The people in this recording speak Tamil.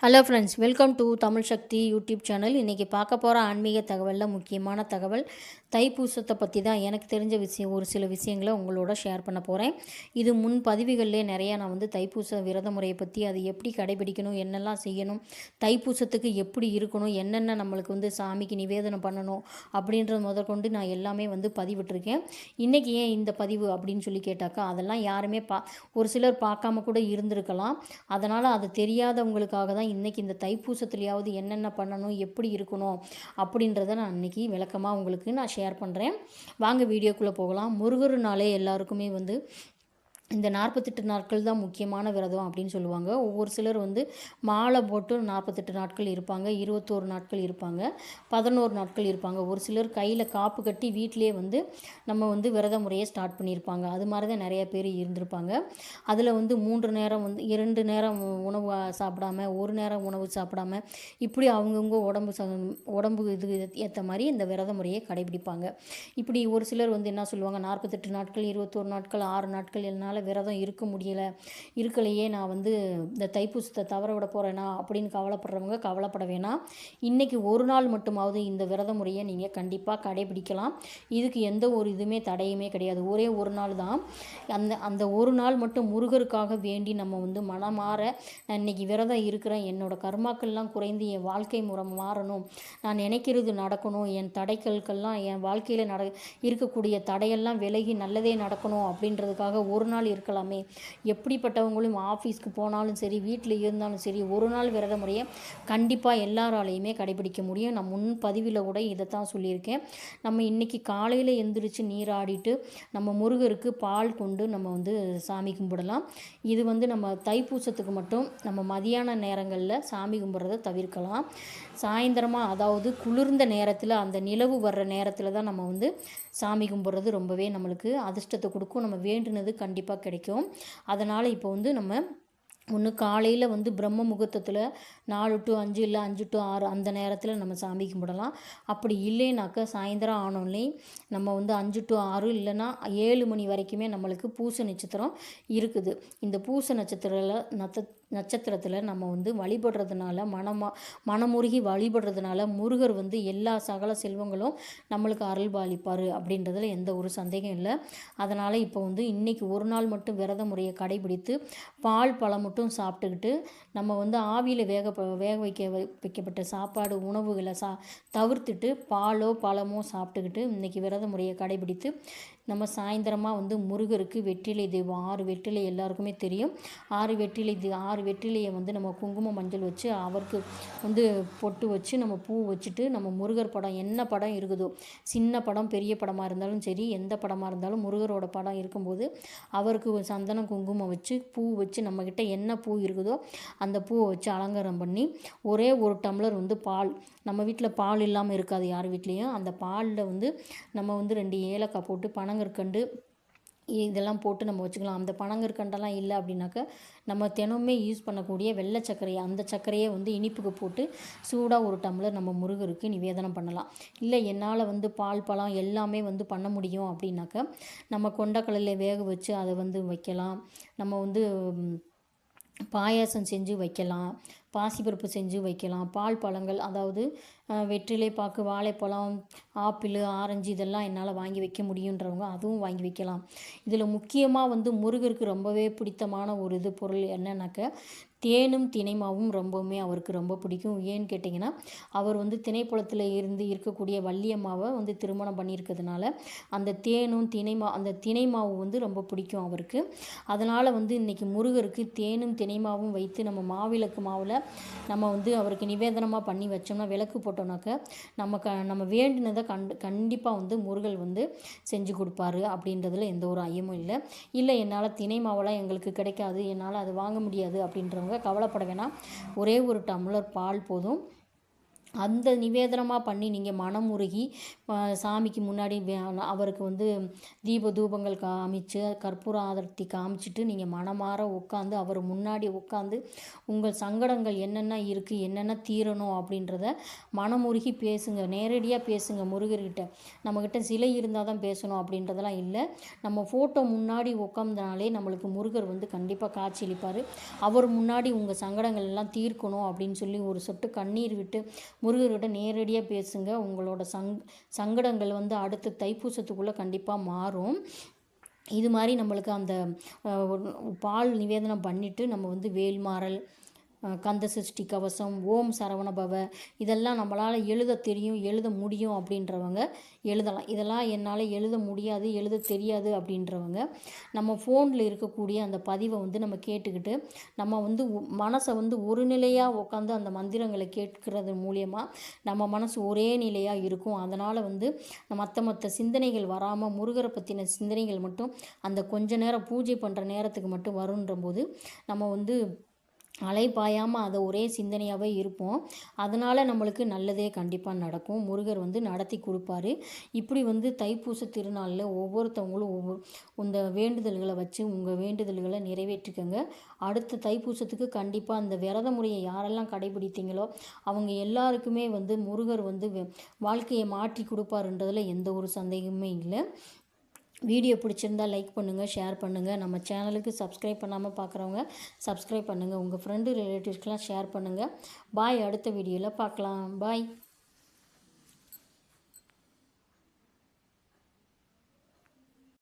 Hello friends welcome to Tamil Sakthi YouTube channel இன்றைக்கி பார்க்க போகிற ஆன்மீக தகவலில் முக்கியமான தகவல் தைப்பூசத்தை பற்றி தான் எனக்கு தெரிஞ்ச விஷயம் ஒரு சில விஷயங்களை உங்களோட ஷேர் பண்ண போகிறேன் இது முன் பதிவுகள்லேயே நிறையா நான் வந்து தைப்பூச விரத முறையை பற்றி அது எப்படி கடைபிடிக்கணும் என்னெல்லாம் செய்யணும் தைப்பூசத்துக்கு எப்படி இருக்கணும் என்னென்ன நம்மளுக்கு வந்து சாமிக்கு நிவேதனம் பண்ணணும் அப்படின்றது முதற்கொண்டு நான் எல்லாமே வந்து பதிவிட்டிருக்கேன். இன்றைக்கி ஏன் இந்த பதிவு அப்படின்னு சொல்லி கேட்டாக்கா அதெல்லாம் யாருமே பா ஒரு சிலர் பார்க்காம கூட இருந்திருக்கலாம். அதனால் அது தெரியாதவங்களுக்காக தான் இன்றைக்கி இந்த தைப்பூசத்துலையாவது என்னென்ன பண்ணணும் எப்படி இருக்கணும் அப்படின்றத நான் இன்றைக்கி விளக்கமாக உங்களுக்கு நான் ஷேர் பண்ணுறேன் வாங்க வீடியோக்குள்ளே போகலாம். முருகர்னாலே எல்லாருக்குமே வந்து இந்த நாற்பத்தெட்டு நாட்கள் தான் முக்கியமான விரதம் அப்படின்னு சொல்லுவாங்க. ஒவ்வொரு சிலர் வந்து மாலை போட்டு நாற்பத்தெட்டு நாட்கள் இருப்பாங்க இருபத்தோரு நாட்கள் இருப்பாங்க பதினோரு நாட்கள் இருப்பாங்க. ஒரு சிலர் கையில் காப்பு கட்டி வீட்டிலே வந்து நம்ம வந்து விரத முறையை ஸ்டார்ட் பண்ணியிருப்பாங்க. அது மாதிரி தான் நிறைய பேர் இருந்திருப்பாங்க. அதில் வந்து மூன்று நேரம் வந்து இரண்டு நேரம் உணவு சாப்பிடாம ஒரு நேரம் உணவு சாப்பிடாம இப்படி அவங்கவுங்க உடம்பு ச உடம்பு இது ஏற்ற மாதிரி இந்த விரத முறையை கடைபிடிப்பாங்க. இப்படி ஒரு சிலர் வந்து என்ன சொல்லுவாங்க நாற்பத்தெட்டு நாட்கள் இருபத்தோரு நாட்கள் ஆறு நாட்கள் என்னால் விரதம் இருக்க முடியலை. இருக்கலையே நான் வந்து இந்த தைப்பூசத்தை தவற விட போகிறேனா அப்படின்னு கவலைப்படுறவங்க கவலைப்பட வேணாம். இன்றைக்கி ஒரு நாள் மட்டுமாவது இந்த விரத முறையை நீங்கள் கண்டிப்பாக கடைபிடிக்கலாம். இதுக்கு எந்த ஒரு இதுவுமே தடையுமே கிடையாது. ஒரே ஒரு நாள் தான். அந்த அந்த ஒரு நாள் மட்டும் முருகருக்காக வேண்டி நம்ம வந்து மனமாற நான் இன்றைக்கி விரதம் இருக்கிறேன் என்னோடய கர்மாக்கள்லாம் குறைந்து என் வாழ்க்கை முறை மாறணும். நான் நினைக்கிறது நடக்கணும். என் தடைக்கல்கள்லாம் என் வாழ்க்கையில் நட இருக்கக்கூடிய தடையெல்லாம் விலகி நல்லதே நடக்கணும் அப்படின்றதுக்காக ஒரு நாள் இருக்கலாமே. எப்படிப்பட்டவங்களும் ஆஃபீஸ்க்கு போனாலும் சரி வீட்டில் இருந்தாலும் சரி ஒரு நாள் விரத முறையை கண்டிப்பாக எல்லாராலையுமே கடைபிடிக்க முடியும். நான் முன் பதிவில் கூட இதை தான் சொல்லியிருக்கேன். நம்ம இன்றைக்கி காலையில் எந்திரிச்சு நீராடிட்டு நம்ம முருகருக்கு பால் கொண்டு நம்ம வந்து சாமி கும்பிடலாம். இது வந்து நம்ம தைப்பூசத்துக்கு மட்டும் நம்ம மதியான நேரங்களில் சாமி கும்பிட்றத தவிர்க்கலாம். சாயந்தரமாக அதாவது குளிர்ந்த நேரத்தில் அந்த நிலவு வர்ற நேரத்தில் தான் நம்ம வந்து சாமி கும்பிட்றது ரொம்பவே நம்மளுக்கு அதிர்ஷ்டத்தை கொடுக்கும். நம்ம வேண்டுனது கண்டிப்பாக கிடைக்கும். அதனால் இப்போ வந்து நம்ம ஒன்று காலையில் வந்து பிரம்ம முகூர்த்தத்தில் நாலு டு அஞ்சு இல்லை அஞ்சு டு ஆறு அந்த நேரத்தில் நம்ம சாமி கும்பிடலாம். அப்படி இல்லைனாக்கா சாயந்தரம் ஆனோடனே நம்ம வந்து அஞ்சு டு ஆறு இல்லைன்னா ஏழு மணி வரைக்குமே நம்மளுக்கு பூச நட்சத்திரம் இருக்குது. இந்த பூச நட்சத்திரத்தில் நத்த நட்சத்திரத்தில் நம்ம வந்து வழிபடுறதுனால மனமா மனமுருகி வழிபடுறதுனால முருகர் வந்து எல்லா சகல செல்வங்களும் நம்மளுக்கு அருள் பாலிப்பார் அப்படின்றதுல எந்த ஒரு சந்தேகம் இல்லை. அதனால் இப்போ வந்து இன்றைக்கி ஒரு நாள் மட்டும் விரத முறையை கடைபிடித்து பால் பழம் மட்டும் சாப்பிட்டுக்கிட்டு நம்ம வந்து ஆவியில் வேக வேக வைக்க வைக்கப்பட்ட சாப்பாடு உணவுகளை சா தவிர்த்துட்டு பாலோ பழமோ சாப்பிட்டுக்கிட்டு இன்றைக்கி விரத முறையை கடைபிடித்து நம்ம சாயந்தரமாக வந்து முருகருக்கு வெற்றிலை தெய்வம் ஆறு வெற்றிலை எல்லாருக்குமே தெரியும். ஆறு வெற்றிலை ஆறு வெற்றிலையை வந்து நம்ம குங்குமம் மஞ்சள் வச்சு அவருக்கு வந்து பொட்டு வச்சு நம்ம பூ வச்சுட்டு நம்ம முருகர் படம் என்ன படம் இருக்குதோ சின்ன படம் பெரிய படமாக இருந்தாலும் சரி எந்த படமாக இருந்தாலும் முருகரோட படம் இருக்கும்போது அவருக்கு சந்தனம் குங்குமம் வச்சு பூ வச்சு நம்மக்கிட்ட என்ன பூ இருக்குதோ அந்த பூவை வச்சு அலங்காரம் பண்ணி ஒரே ஒரு டம்ளர் வந்து பால் நம்ம வீட்டில் பால் இல்லாமல் இருக்காது யார் வீட்லேயும். அந்த பாலில் வந்து நம்ம வந்து ரெண்டு ஏலக்காய் போட்டு பனங்கற்கண்டு இதெல்லாம் போட்டு நம்ம வச்சுக்கலாம். அந்த பனங்கற்கண்டெல்லாம் இல்லை அப்படின்னாக்கா நம்ம தினமுமே யூஸ் பண்ணக்கூடிய வெள்ளை சர்க்கரையை அந்த சர்க்கரையை வந்து இனிப்புக்கு போட்டு சூடாக ஒரு டம்ளர் நம்ம முருகருக்கு நிவேதனம் பண்ணலாம். இல்லை என்னால் வந்து பால் பழம் எல்லாமே வந்து பண்ண முடியும் அப்படின்னாக்கா நம்ம கொண்டக்கடலை வேக வச்சு அதை வந்து வைக்கலாம். நம்ம வந்து பாயாசம் செஞ்சு வைக்கலாம். பாசிப்பருப்பு செஞ்சு வைக்கலாம். பால் பழங்கள் அதாவது வெற்றிலை பாக்கு வாழைப்பழம் ஆப்பிள் ஆரஞ்சு இதெல்லாம் என்னால் வாங்கி வைக்க முடியுன்றவங்க அதுவும் வாங்கி வைக்கலாம். இதில் முக்கியமாக வந்து முருகருக்கு ரொம்பவே பிடித்தமான ஒரு இது பொருள் என்னன்னாக்க தேனும் தினைமாவும் ரொம்பவுமே அவருக்கு ரொம்ப பிடிக்கும். ஏன்னு கேட்டிங்கன்னா அவர் வந்து திணைப்புலத்தில் இருந்து இருக்கக்கூடிய வள்ளியம்மாவை வந்து திருமணம் பண்ணியிருக்கிறதுனால அந்த தேனும் தினைமா அந்த தினைமாவு வந்து ரொம்ப பிடிக்கும் அவருக்கு. அதனால் வந்து இன்றைக்கி முருகருக்கு தேனும் தினைமாவும் வைத்து நம்ம மாவிளக்கு மாவில் நம்ம வந்து அவருக்கு நிவேதனமாக பண்ணி வச்சோம்னா விளக்கு போட்டோம்னாக்க நம்ம க நம்ம வேண்டினதை கண்டு கண்டிப்பாக வந்து முருகல் வந்து செஞ்சு கொடுப்பாரு அப்படின்றதுல எந்த ஒரு ஐயமும் இல்லை. இல்லை என்னால் தினை மாவெல்லாம் எங்களுக்கு கிடைக்காது என்னால் அது வாங்க முடியாது அப்படின்றவங்க கவலைப்பட வேணாம். ஒரே ஒரு டம்ளர் பால் போதும். அந்த நிவேதனமாக பண்ணி நீங்கள் மனம் உருகி சாமிக்கு முன்னாடி வே- அவருக்கு வந்து தீப தூபங்கள் காமிச்சு கற்பூர ஆதரத்தி காமிச்சிட்டு நீங்கள் மனமாற உட்காந்து அவர் முன்னாடி உட்காந்து உங்கள் சங்கடங்கள் என்னென்ன இருக்குது என்னென்ன தீரணும் அப்படின்றத மனமுருகி பேசுங்க. நேரடியாக பேசுங்க முருகர்கிட்ட. நம்மக்கிட்ட சிலை இருந்தால் தான் பேசணும் அப்படின்றதெல்லாம் இல்லை. நம்ம ஃபோட்டோ முன்னாடி உட்காந்தனாலே நம்மளுக்கு முருகர் வந்து கண்டிப்பாக காட்சியளிப்பார் அவர் முன்னாடி உங்கள் சங்கடங்கள் எல்லாம் தீர்க்கணும் அப்படின்னு சொல்லி ஒரு சொட்டு கண்ணீர் விட்டு முருகர்கிட்ட நேரடியாக பேசுங்க. உங்களோட சங் சங்கடங்கள் வந்து அடுத்த தைப்பூசத்துக்குள்ளே கண்டிப்பாக மாறும். இது மாதிரி நம்மளுக்கு அந்த பால் நிவேதனம் பண்ணிவிட்டு நம்ம வந்து வேல்மாறல் கந்த சஷ்டி கவசம் ஓம் சரவண பவ இதெல்லாம் நம்மளால் எழுத தெரியும் எழுத முடியும் அப்படின்றவங்க எழுதலாம். இதெல்லாம் என்னால் எழுத முடியாது எழுத தெரியாது அப்படின்றவங்க நம்ம ஃபோனில் இருக்கக்கூடிய அந்த பதிவை வந்து நம்ம கேட்டுக்கிட்டு நம்ம வந்து மனசை வந்து ஒரு நிலையாக உட்காந்து அந்த மந்திரங்களை கேட்கறது மூலியமாக நம்ம மனசு ஒரே நிலையாக இருக்கும். அதனால் வந்து மற்ற மற்ற சிந்தனைகள் வராமல் முருகரை பற்றின சிந்தனைகள் மட்டும் அந்த கொஞ்ச நேரம் பூஜை பண்ணுற நேரத்துக்கு மட்டும் வருன்ற போது நம்ம வந்து அலைப்பாயாமல் அதை ஒரே சிந்தனையாகவே இருப்போம். அதனால் நம்மளுக்கு நல்லதே கண்டிப்பாக நடக்கும். முருகர் வந்து நடத்தி கொடுப்பாரு. இப்படி வந்து தைப்பூச திருநாளில் ஒவ்வொருத்தவங்களும் ஒவ்வொரு இந்த வேண்டுதல்களை வச்சு உங்கள் வேண்டுதல்களை நிறைவேற்றிக்கோங்க. அடுத்த தைப்பூசத்துக்கு கண்டிப்பாக அந்த விரத முறையை யாரெல்லாம் கடைபிடித்தீங்களோ அவங்க எல்லாருக்குமே வந்து முருகர் வந்து வாழ்க்கையை மாற்றி கொடுப்பாருன்றதில் எந்த ஒரு சந்தேகமே இல்லை. வீடியோ பிடிச்சிருந்தா லைக் பண்ணுங்கள் ஷேர் பண்ணுங்கள் நம்ம சேனலுக்கு சப்ஸ்கிரைப் பண்ணாமல் பார்க்குறவங்க சப்ஸ்கிரைப் பண்ணுங்கள் உங்கள் ஃப்ரெண்டு ரிலேட்டிவ்ஸ்க்கெலாம் ஷேர் பண்ணுங்கள் பாய் அடுத்த வீடியோவில் பார்க்கலாம் பாய்.